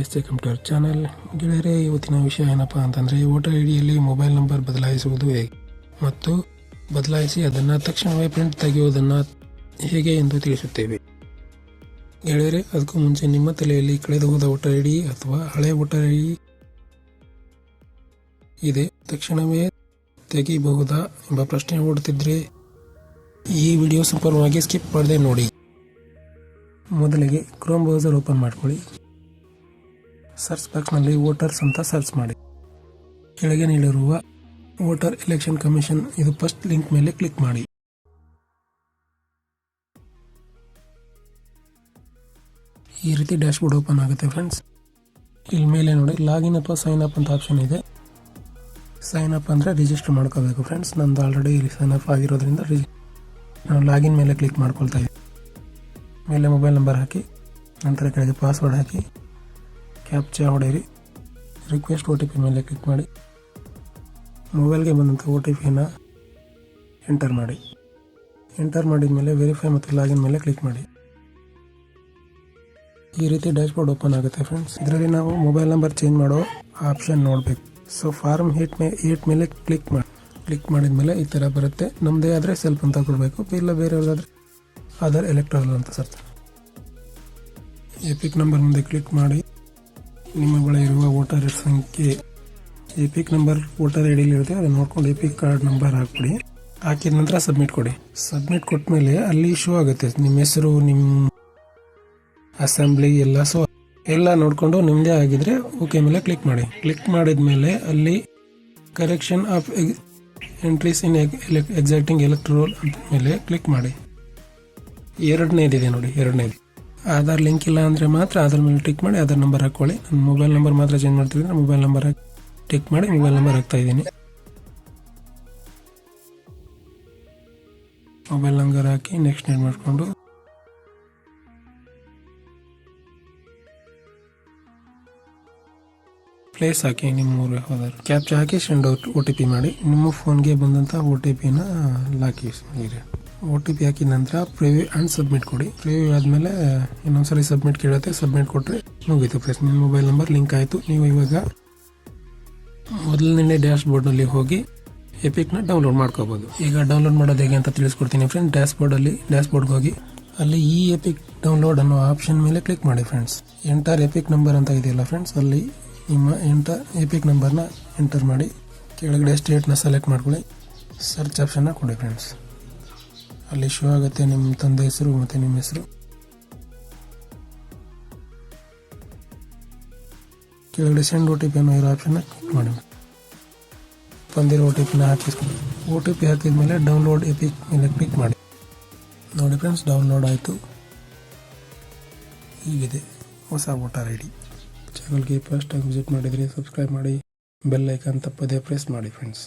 Guys A computer channel. ಗೆಳೆಯರೆ, ಇವತ್ತಿನ ವಿಷಯ ಏನಪ್ಪ ಅಂತಂದರೆ, ವೋಟರ್ ಐ ಡಿಯಲ್ಲಿ ಮೊಬೈಲ್ ನಂಬರ್ ಬದಲಾಯಿಸುವುದು ಹೇಗೆ? ಮತ್ತು ಬದಲಾಯಿಸಿ ಅದನ್ನು ತಕ್ಷಣವೇ ಪ್ರಿಂಟ್ ತೆಗೆಯುವುದನ್ನು ಹೇಗೆ ಎಂದು ತಿಳಿಸುತ್ತೇವೆ. ಗೆಳೆಯರೆ, ಅದಕ್ಕೂ ಮುಂಚೆ ನಿಮ್ಮ ತಲೆಯಲ್ಲಿ ಕಳೆದು ಹೋದ ವೋಟರ್ ಐ ಡಿ ಅಥವಾ ಹಳೆ ವೋಟರ್ ಐ ಡಿ ಇದೆ. ತಕ್ಷಣವೇ ತೆಗೆಯಬಹುದಾ ಎಂಬ ಪ್ರಶ್ನೆ ಓಡುತ್ತಿದ್ದರೆ ಈ ವಿಡಿಯೋ ಸಂಪೂರ್ಣವಾಗಿ ಸ್ಕಿಪ್ ಮಾಡದೆ ನೋಡಿ. ಮೊದಲಿಗೆ ಕ್ರೋಮ್ ಬ್ರೌಸರ್ ಓಪನ್ ಮಾಡ್ಕೊಳ್ಳಿ. ಸರ್ಚ್ ಬಾಕ್ಸ್ನಲ್ಲಿ ವೋಟರ್ಸ್ ಅಂತ ಸರ್ಚ್ ಮಾಡಿ. ಕೆಳಗೆ ನೀಡಿರುವ ವೋಟರ್ ಎಲೆಕ್ಷನ್ ಕಮಿಷನ್ ಇದು ಫಸ್ಟ್ ಲಿಂಕ್ ಮೇಲೆ ಕ್ಲಿಕ್ ಮಾಡಿ. ಈ ರೀತಿ ಡ್ಯಾಶ್ಬೋರ್ಡ್ ಓಪನ್ ಆಗುತ್ತೆ ಫ್ರೆಂಡ್ಸ್. ಇಲ್ಲಿ ಮೇಲೆ ನೋಡಿ, ಲಾಗಿನ್ ಅಥವಾ ಸೈನ್ ಅಪ್ ಅಂತ ಆಪ್ಷನ್ ಇದೆ. ಸೈನ್ ಅಪ್ ಅಂದರೆ ರಿಜಿಸ್ಟರ್ ಮಾಡ್ಕೋಬೇಕು ಫ್ರೆಂಡ್ಸ್. ನಂದು ಆಲ್ರೆಡಿ ಸೈನ್ ಅಪ್ ಆಗಿರೋದ್ರಿಂದ ರಿಜಿ ನಾನು ಲಾಗಿನ್ ಮೇಲೆ ಕ್ಲಿಕ್ ಮಾಡ್ಕೊಳ್ತಾ ಇದ್ದೀನಿ. ಮೇಲೆ ಮೊಬೈಲ್ ನಂಬರ್ ಹಾಕಿ, ನಂತರ ಕೆಳಗೆ ಪಾಸ್ವರ್ಡ್ ಹಾಕಿ. ಕ್ಯಾಪ್ಚಾ ಹೊಡೆಯಿರಿ. ರಿಕ್ವೆಸ್ಟ್ ಒ ಟಿ ಪಿ ಮೇಲೆ ಕ್ಲಿಕ್ ಮಾಡಿ. ಮೊಬೈಲ್ಗೆ ಬಂದಂಥ ಒ ಟಿ ಪಿನ ಎಂಟರ್ ಮಾಡಿ. ಎಂಟರ್ ಮಾಡಿದ ಮೇಲೆ ವೆರಿಫೈ ಮತ್ತು ಲಾಗಿನ್ ಮೇಲೆ ಕ್ಲಿಕ್ ಮಾಡಿ. ಈ ರೀತಿ ಡ್ಯಾಶ್ಬೋರ್ಡ್ ಓಪನ್ ಆಗುತ್ತೆ ಫ್ರೆಂಡ್ಸ್. ಇದರಲ್ಲಿ ನಾವು ಮೊಬೈಲ್ ನಂಬರ್ ಚೇಂಜ್ ಮಾಡೋ ಆಪ್ಷನ್ ನೋಡಬೇಕು. ಸೊ ಫಾರ್ಮ್ ಹೀಟ್ ಮೇ ಏಟ್ ಮೇಲೆ ಕ್ಲಿಕ್ ಮಾಡಿ ಕ್ಲಿಕ್ ಮಾಡಿದ ಮೇಲೆ ಈ ಥರ ಬರುತ್ತೆ. ನಮ್ಮದೇ ಆದರೆ ಸೆಲ್ಫ್ ಅಂತ ಕೊಡಬೇಕು. ಇಲ್ಲ ಬೇರೆಯವ್ರದ್ದಾದರೆ ಆಧಾರ್ ಎಲೆಕ್ಟ್ರಲ್ ಅಂತ ಸರ್ಚ್ ಎಪಿಕ್ ನಂಬರ್ ಮುಂದೆ ಕ್ಲಿಕ್ ಮಾಡಿ. ನಿಮ್ಮ ಬಳಿ ಇರುವ ವೋಟರ್ ಸಂಖ್ಯೆ ಎಪಿಕ್ ನಂಬರ್ ವೋಟರ್ ಐ ಡಿಲಿ ಇರುತ್ತೆ, ಅದನ್ನ ನೋಡ್ಕೊಂಡು ಎಪಿಕ್ ಕಾರ್ಡ್ ನಂಬರ್ ಹಾಕ್ಬಿಡಿ. ಹಾಕಿದ ನಂತರ ಸಬ್ಮಿಟ್ ಕೊಡಿ. ಸಬ್ಮಿಟ್ ಕೊಟ್ಟ ಮೇಲೆ ಅಲ್ಲಿ ಶೋ ಆಗುತ್ತೆ. ನಿಮ್ಮ ಹೆಸರು ನಿಮ್ಮ ಅಸೆಂಬ್ಲಿ ಎಲ್ಲ ಸೊ ಎಲ್ಲ ನೋಡಿಕೊಂಡು ನಿಮ್ಮದೇ ಆಗಿದ್ರೆ ಓಕೆ ಮೇಲೆ ಕ್ಲಿಕ್ ಮಾಡಿ. ಕ್ಲಿಕ್ ಮಾಡಿದ ಮೇಲೆ ಅಲ್ಲಿ correction of entries in existing electoral ಮೇಲೆ ಕ್ಲಿಕ್ ಮಾಡಿ. ಎರಡನೇದಿದೆ ನೋಡಿ, ಎರಡನೇದು. ಆಧಾರ್ ಲಿಂಕ್ ಇಲ್ಲ ಅಂದರೆ ಮಾತ್ರ ಆಧಾರ್ ಮೇಲೆ ಟಿಕ್ ಮಾಡಿ ಆಧಾರ್ ನಂಬರ್ ಹಾಕ್ಕೊಳ್ಳಿ ನನ್ನ ಮೊಬೈಲ್ ನಂಬರ್ ಮಾತ್ರ ಚೇಂಜ್ ಮಾಡ್ತೀವಿ ಅಂದರೆ ಮೊಬೈಲ್ ನಂಬರ್ ಟಿಕ್ ಮಾಡಿ ಮೊಬೈಲ್ ನಂಬರ್ ಹಾಕ್ತಾ ಇದ್ದೀನಿ. ಮೊಬೈಲ್ ನಂಬರ್ ಹಾಕಿ ನೆಕ್ಸ್ಟ್ ನೆಟ್ ಮಾಡಿಕೊಂಡು? ಪ್ಲೇಸ್ ಹಾಕಿ ನಿಮ್ಮ ಊರು ಹೋದರು ಕ್ಯಾಪ್ಚಾ ಹಾಕಿ ಸೆಂಡ್ ಒ ಟಿ ಪಿ ಮಾಡಿ. ನಿಮ್ಮ ಫೋನ್ಗೆ ಬಂದಂಥ ಒ ಟಿ ಪಿನ ಲಾಕಿ ಒ ಟಿ ಪಿ ಹಾಕಿದ ನಂತರ ಪ್ರಿವ್ಯೂ ಆ್ಯಂಡ್ ಸಬ್ಮಿಟ್ ಕೊಡಿ. ಪ್ರಿವ್ಯೂ ಆದಮೇಲೆ ಇನ್ನೊಂದ್ಸರಿ ಸಬ್ಮಿಟ್ ಕೇಳುತ್ತೆ ಸಬ್ಮಿಟ್ ಕೊಟ್ಟರೆ ಮುಗೀತು ಫ್ರೆಸ್ ನಿಮ್ಮ ಮೊಬೈಲ್ ನಂಬರ್ ಲಿಂಕ್ ಆಯಿತು. ನೀವು ಇವಾಗ ಮೊದಲನೇ ಡ್ಯಾಶ್ ಬೋರ್ಡಲ್ಲಿ ಹೋಗಿ ಎಪಿಕ್ನ ಡೌನ್ಲೋಡ್ ಮಾಡ್ಕೋಬೋದು. ಈಗ ಡೌನ್ಲೋಡ್ ಮಾಡೋದು ಹೇಗೆ ಅಂತ ತಿಳಿಸ್ಕೊಡ್ತೀನಿ ಫ್ರೆಂಡ್ಸ್ ಡ್ಯಾಶ್ ಬೋರ್ಡಲ್ಲಿ ಡ್ಯಾಶ್ ಬೋರ್ಡ್ಗೆ ಹೋಗಿ, ಅಲ್ಲಿ ಈ ಎಪಿಕ್ ಡೌನ್ಲೋಡ್ ಅನ್ನೋ ಆಪ್ಷನ್ ಮೇಲೆ ಕ್ಲಿಕ್ ಮಾಡಿ ಫ್ರೆಂಡ್ಸ್ ಎಂಟರ್ ಎಪಿಕ್ ನಂಬರ್ ಅಂತ ಇದೆಯಲ್ಲ ಫ್ರೆಂಡ್ಸ್ ಅಲ್ಲಿ ನಿಮ್ಮ ಎಂಟರ್ ಎಪಿಕ್ ನಂಬರ್ನ ಎಂಟರ್ ಮಾಡಿ, ಕೆಳಗಡೆ ಸ್ಟೇಟ್ನ ಸೆಲೆಕ್ಟ್ ಮಾಡ್ಕೊಳ್ಳಿ. ಸರ್ಚ್ ಆಪ್ಷನ್ನ ಕೊಡಿ ಫ್ರೆಂಡ್ಸ್ ಅಲ್ಲಿ ಶೋ ನಿಮ್ಮ ತಂದೆ ಹೆಸರು ಮತ್ತು ನಿಮ್ಮ ಹೆಸರು. ಕೆಳಗಡೆ ಸೆಂಡ್ ಒ ಟಿ ಪಿ ಅನ್ನೋ ಇರೋ ಆಪ್ಷನ್ನ ಕ್ಲಿಕ್ ಮಾಡಿ. ಬಂದಿರೋ ಒ ಟಿ ಪಿನ ಹಾಕಿಸ್ಕೊಂಡು ಒ ಟಿ ಪಿ ಹಾಕಿದ ಮೇಲೆ ಡೌನ್ಲೋಡ್ ಪಿ ಮೇಲೆ ಕ್ಲಿಕ್ ಮಾಡಿ. ನೋಡಿ ಫ್ರೆಂಡ್ಸ್ ಡೌನ್ಲೋಡ್ ಆಯಿತು. ಹೀಗಿದೆ ಹೊಸ ವೋಟರ್ ಐ ಡಿ ಚಾನಲ್ಗೆ ಫಸ್ಟ್ ಟೈಮ್ ವಿಸಿಟ್ ಮಾಡಿದರೆ ಸಬ್ಸ್ಕ್ರೈಬ್ ಮಾಡಿ ಬೆಲ್ ಐಕಾನ್ ತಪ್ಪದೇ ಪ್ರೆಸ್ ಮಾಡಿ ಫ್ರೆಂಡ್ಸ್